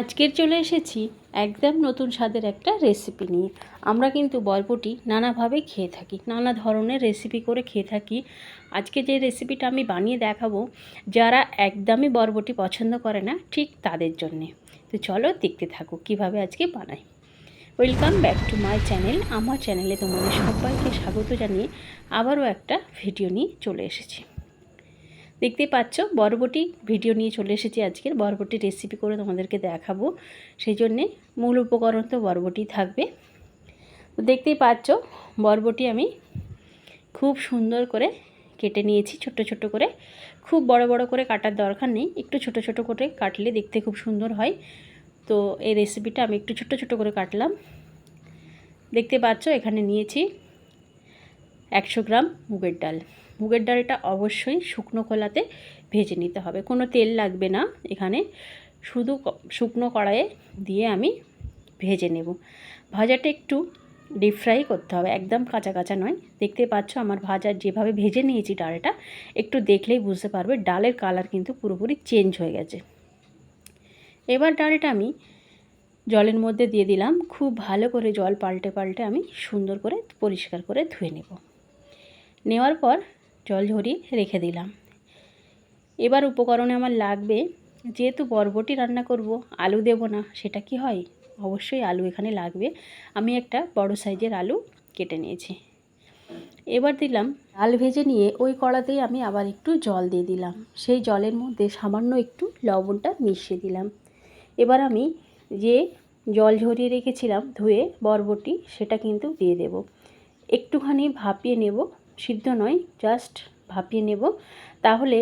আজকের চলে এসেছি একদম নতুন স্বাদের একটা রেসিপি নিয়ে। আমরা কিন্তু বরবটি নানাভাবে খেয়ে থাকি, নানা ধরনের রেসিপি করে খেয়ে থাকি। আজকে যে রেসিপিটা আমি বানিয়ে দেখাবো, যারা একদমই বরবটি পছন্দ করে না, ঠিক তাদের জন্যে। তো চলো দেখতে থাকো কীভাবে আজকে বানাই। Welcome back to my channel আমার চ্যানেলে তোমাদের সবাইকে স্বাগত জানিয়ে আবারও একটা ভিডিও নিয়ে চলে এসেছি। দেখতে পাচ্ছ, বরবটি ভিডিও নিয়ে চলে এসেছি আজকের। বরবটি রেসিপি করে তোমাদেরকে দেখাবো। সেই জন্যে মূল উপকরণ তো বরবটি থাকবে। তো দেখতেই পাচ্ছ, বরবটি আমি খুব সুন্দর করে কেটে নিয়েছি ছোট ছোট করে। খুব বড় বড় করে কাটার দরকার নেই, একটু ছোট ছোট করে কাটলে দেখতে খুব সুন্দর হয়। তো এই রেসিপিটা আমি একটু ছোট ছোট করে কাটলাম। দেখতে পাচ্ছ, এখানে নিয়েছি একশো গ্রাম মুগের ডাল। মুগের ডালটা অবশ্যই শুকনো খোলাতে ভেজে নিতে হবে। কোনো তেল লাগবে না এখানে। শুধু শুকনো কড়াইয়ে দিয়ে আমি ভেজে নেব। ভাজাটা একটু ডিপ ফ্রাই করতে হবে, একদম কাঁচা কাঁচা নয়। দেখতে পাচ্ছ আমার ভাজার যেভাবে ভেজে নিয়েছি ডালটা, একটু দেখলেই বুঝতে পারবে ডালের কালার কিন্তু পুরোপুরি চেঞ্জ হয়ে গেছে। এবার ডালটা আমি জলের মধ্যে দিয়ে দিলাম। খুব ভালো করে জল পাল্টে পাল্টে আমি সুন্দর করে পরিষ্কার করে ধুয়ে নেব। নেওয়ার পর জল ঝরিয়ে রেখে দিলাম। এবার উপকরণে আমার লাগবে, যেহেতু বরবটি রান্না করব, আলু দেব না, সেটা কি হয়? অবশ্যই আলু এখানে লাগবে। আমি একটা বড় সাইজের আলু কেটে নিয়েছি। এবার দিলাম ডাল ভেজে নিয়ে ওই কড়াতেই আমি আবার একটু জল দিয়ে দিলাম। সেই জলের মধ্যে সামান্য একটু লবণটা মিশিয়ে দিলাম। এবার আমি যে জল ঝরিয়ে রেখেছিলাম ধুয়ে বরবটি, সেটা কিন্তু দিয়ে দেব। একটুখানি ভাপিয়ে নেব। সিদ্ধ নয় জাস্ট ভাপিয়ে নেব। তাহলে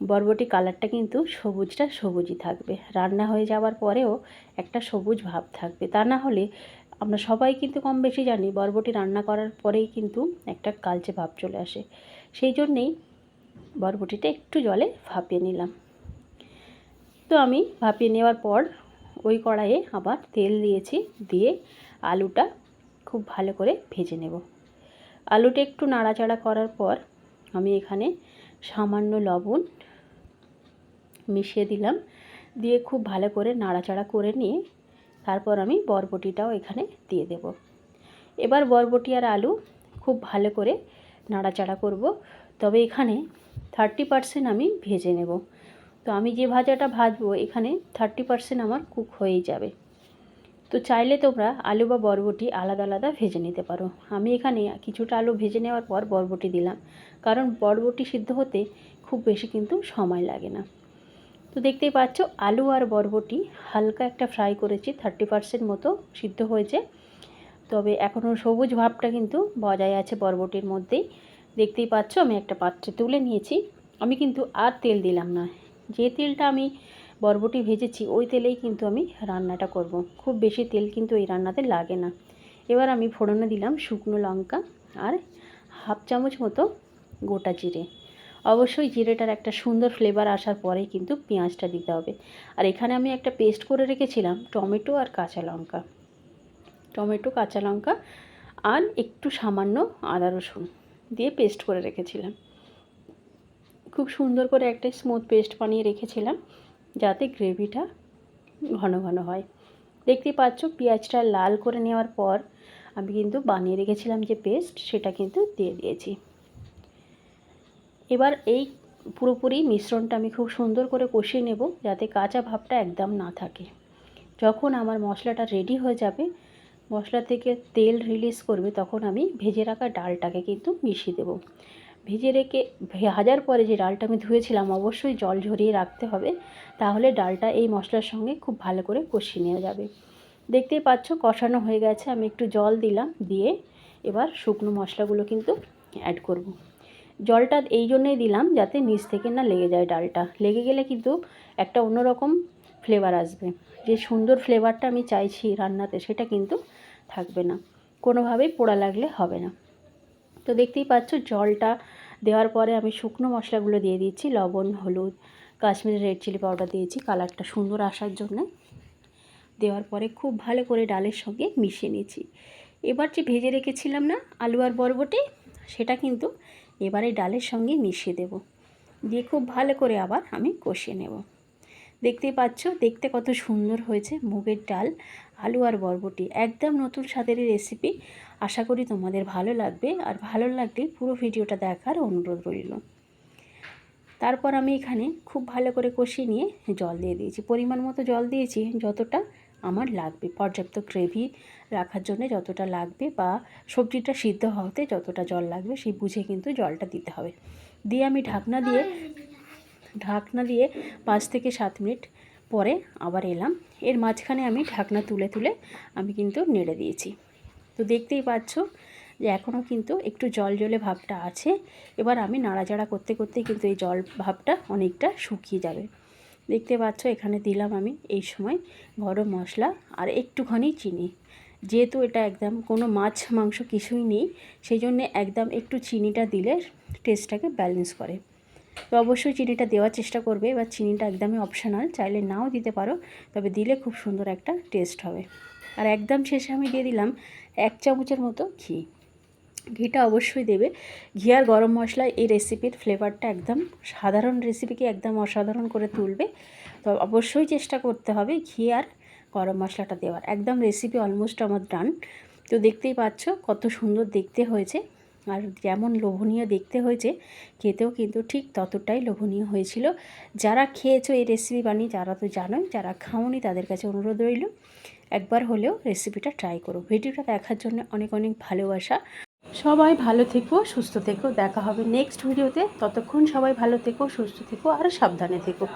বরবটি কালারটা কিন্তু সবুজটা সবুজই থাকবে। রান্না হয়ে যাওয়ার পরেও একটা সবুজ ভাব থাকবে। তা না হলে আমরা সবাই কিন্তু কম বেশি জানি, বরবটি রান্না করার পরেই কিন্তু একটা কালচে ভাব চলে আসে। সেই জন্যেই বরবটিটা একটু জলে ভাপিয়ে নিলাম। তো আমি ভাপিয়ে নেওয়ার পর ওই কড়াইয়ে আবার তেল দিয়েছি, দিয়ে আলুটা খুব ভালো করে ভেজে নেব। আলুটা একটু নাড়াচাড়া করার পর আমি এখানে সামান্য লবণ মিশিয়ে দিলাম। দিয়ে খুব ভালো করে নাড়াচাড়া করে নিয়ে তারপর আমি বরবটিটাও এখানে দিয়ে দেব। এবার বরবটি আর আলু খুব ভালো করে নাড়াচাড়া করব। তবে এখানে থার্টি পারসেন্ট আমি ভেজে নেব। তো আমি যে ভাজাটা ভাজবো এখানে থার্টি পারসেন্ট আমার কুক হয়েই যাবে। তো চাইলে তোমরা আলু বা বরবটি আলাদা আলাদা ভেজে নিতে পারো। আমি এখানে কিছুটা আলু ভেজে নেওয়ার পর বরবটি দিলাম। কারণ বরবটি সিদ্ধ হতে খুব বেশি কিন্তু সময় লাগে না। তো দেখতেই পাচ্ছ, আলু আর বরবটি হালকা একটা ফ্রাই করেছি, থার্টি পারসেন্ট মতো সিদ্ধ হয়েছে। তবে এখনও সবুজ ভাবটা কিন্তু বজায় আছে বরবটির মধ্যেই। দেখতেই পাচ্ছ, আমি একটা পাত্রে তুলে নিয়েছি। আমি কিন্তু আর তেল দিলাম না। যে তেলটা আমি বরবটি ভেজেছি, ওই তেলেই কিন্তু আমি রান্নাটা করব। খুব বেশি তেল কিন্তু এই রান্নাতে লাগে না। এবার আমি ফোড়নে দিলাম শুকনো লঙ্কা আর হাফ চামচ মতো গোটা জিরে। অবশ্যই জিরেটার একটা সুন্দর ফ্লেভার আসার পরেই কিন্তু পেঁয়াজটা দিতে হবে। আর এখানে আমি একটা পেস্ট করে রেখেছিলাম টমেটো আর কাঁচা লঙ্কা। টমেটো, কাঁচা লঙ্কা আর একটু সামান্য আদা রসুন দিয়ে পেস্ট করে রেখেছিলাম। খুব সুন্দর করে একটা স্মুথ পেস্ট বানিয়ে রেখেছিলাম। যাতে গ্রেভিটা ঘন ঘন হয়। দেখতেই পাচ্ছ, পেঁয়াজটা লাল করে নেওয়ার পর আমি কিন্তু বানিয়ে রেখেছিলাম যে পেস্ট, সেটা কিন্তু দিয়ে দিয়েছি। এবার এই পুরোপুরি মিশ্রণটা আমি খুব সুন্দর করে কষিয়ে নেব, যাতে কাঁচা ভাবটা একদম না থাকে। যখন আমার মশলাটা রেডি হয়ে যাবে, মশলা থেকে তেল রিলিজ করবে, তখন আমি ভেজে রাখা ডালটাকে কিন্তু মিশিয়ে দেবো। ভেজে রেখে ভাজার পরে যে ডালটা আমি ধুয়েছিলাম, অবশ্যই জল ঝরিয়ে রাখতে হবে। তাহলে ডালটা এই মশলার সঙ্গে খুব ভালো করে কষিয়ে নেওয়া যাবে। দেখতেই পাচ্ছ কষানো হয়ে গেছে। আমি একটু জল দিলাম, দিয়ে এবার শুকনো মশলাগুলো কিন্তু অ্যাড করব। জলটা এই জন্যই দিলাম যাতে নিচ থেকে না লেগে যায় ডালটা। লেগে গেলে কিন্তু একটা অন্যরকম ফ্লেভার আসবে। যে সুন্দর ফ্লেভারটা আমি চাইছি রান্নাতে, সেটা কিন্তু থাকবে না। কোনোভাবেই পোড়া লাগলে হবে না। তো দেখতেই পাচ্ছ জলটা দেওয়ার পরে আমি শুকনো মশলাগুলো দিয়ে দিচ্ছি, লবণ, হলুদ, কাশ্মীরি রেড চিলি পাউডার দিয়েছি কালারটা সুন্দর আসার জন্য। দেওয়ার পরে খুব ভালো করে ডালের সঙ্গে মিশিয়ে নিয়েছি। এবার যে ভেজে রেখেছিলাম না আলু আর বরবটি, সেটা কিন্তু এবারে ডালের সঙ্গে মিশিয়ে দেব। দিয়ে খুব ভালো করে আবার আমি কষিয়ে নেব। দেখতেই পাচ্ছ, দেখতে কত সুন্দর হয়েছে মুগের ডাল, আলু আর বরবটি। একদম নতুন স্বাদের রেসিপি আশা করি তোমাদের ভালো লাগবে। আর ভালো লাগলে পুরো ভিডিওটা দেখার অনুরোধ রইল। তারপর আমি এখানে খুব ভালো করে কষিয়ে নিয়ে জল দিয়ে দিয়েছি। পরিমাণ মতো জল দিয়েছি যতটা আমার লাগবে। পর্যাপ্ত গ্রেভি রাখার জন্য যতটা লাগবে বা সবজিটা সিদ্ধ হতে যতটা জল লাগবে, সেই বুঝে কিন্তু জলটা দিতে হবে। দিয়ে আমি ঢাকনা দিয়ে ঢাকনা দিয়ে পাঁচ থেকে সাত মিনিট পরে আবার এলাম। এর মাঝখানে আমি ঢাকনা তুলে তুলে আমি কিন্তু নেড়ে দিয়েছি। তো দেখতেই পাচ্ছ যে এখনও কিন্তু একটু জল জলে ভাবটা আছে। এবার আমি নাড়াচাড়া করতে করতে কিন্তু এই জল ভাবটা অনেকটা শুকিয়ে যাবে। দেখতে পাচ্ছ এখানে দিলাম আমি এই সময় গরম মশলা আর একটুখানি চিনি। যেহেতু এটা একদম কোনো মাছ মাংস কিছুই নেই সেই জন্যে একদম একটু চিনিটা দিলে টেস্টটাকে ব্যালেন্স করে। তো অবশ্যই চিনিটা দেওয়ার চেষ্টা করবে, এবার চিনিটা একদমই অপশনাল চাইলে নাও দিতে পারো, তবে দিলে খুব সুন্দর একটা টেস্ট হবে। আর একদম শেষে আমি দিয়ে দিলাম এক চামচের মতো ঘি। ঘিটা অবশ্যই দেবে। ঘি আর গরম মশলা এই রেসিপির ফ্লেভারটা একদম সাধারণ রেসিপিকে একদম অসাধারণ করে তুলবে। তো অবশ্যই চেষ্টা করতে হবে ঘি আর গরম মশলাটা দেওয়ার। একদম রেসিপি অলমোস্ট আমার ডান তো দেখতেই পাচ্ছ কত সুন্দর দেখতে হয়েছে। আর যেমন লোভনীয় দেখতে হয়েছে, খেতেও কিন্তু ঠিক ততটাই লোভনীয় হয়েছিল। যারা খেয়েছো এই রেসিপি বানিয়ে, যারা তো জানোই, যারা খাওনি তাদের কাছে অনুরোধ রইল, একবার হলেও রেসিপিটা ট্রাই করো। ভিডিওটা দেখার জন্য অনেক অনেক ভালোবাসা। সবাই ভালো থেকো, সুস্থ থেকো, দেখা হবে নেক্সট ভিডিওতে ততক্ষণ সবাই ভালো থেকো, সুস্থ থেকো, আর সাবধানে থেকো।